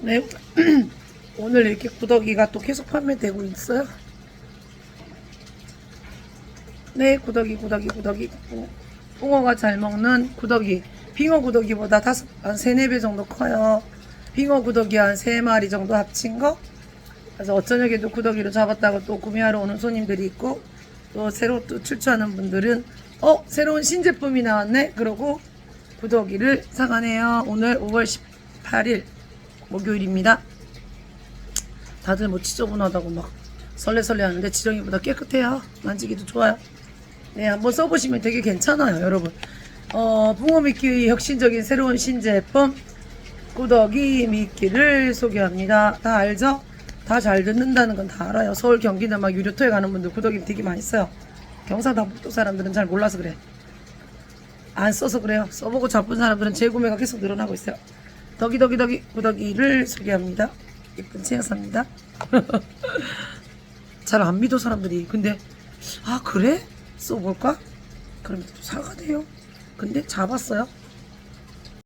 네. 오늘 이렇게 구더기가 또 계속 판매되고 있어요. 네, 구더기, 구더기, 구더기. 붕- 붕어가 잘 먹는 구더기. 빙어 구더기보다 다섯, 한 세네 배 정도 커요. 빙어 구더기 한 세 마리 정도 합친 거. 그래서 어쩌냐게도 구더기를 잡았다고 또 구매하러 오는 손님들이 있고, 또 새로 또 출처하는 분들은, 어, 새로운 신제품이 나왔네? 그러고 구더기를 사가네요. 오늘 5월 18일 목요일입니다. 다들 뭐 지저분하다고 막 설레설레 하는데 지렁이보다 깨끗해요. 만지기도 좋아요. 네, 한번 써보시면 되게 괜찮아요, 여러분. 어, 붕어 미끼의 혁신적인 새로운 신제품 꾸덕이 미끼를 소개합니다. 다 알죠? 다 잘 듣는다는 건 다 알아요. 서울, 경기나 막 유료토에 가는 분들 구덕이 되게 많이 써요. 경상남북도 사람들은 잘 몰라서 그래. 안 써서 그래요. 써보고 잡은 사람들은 재구매가 계속 늘어나고 있어요. 덕이덕이덕이 구더기를 소개합니다. 예쁜 채여사입니다. 잘 안 믿어 사람들이. 근데 아 그래? 써볼까? 또 사가 돼요. 근데 잡았어요.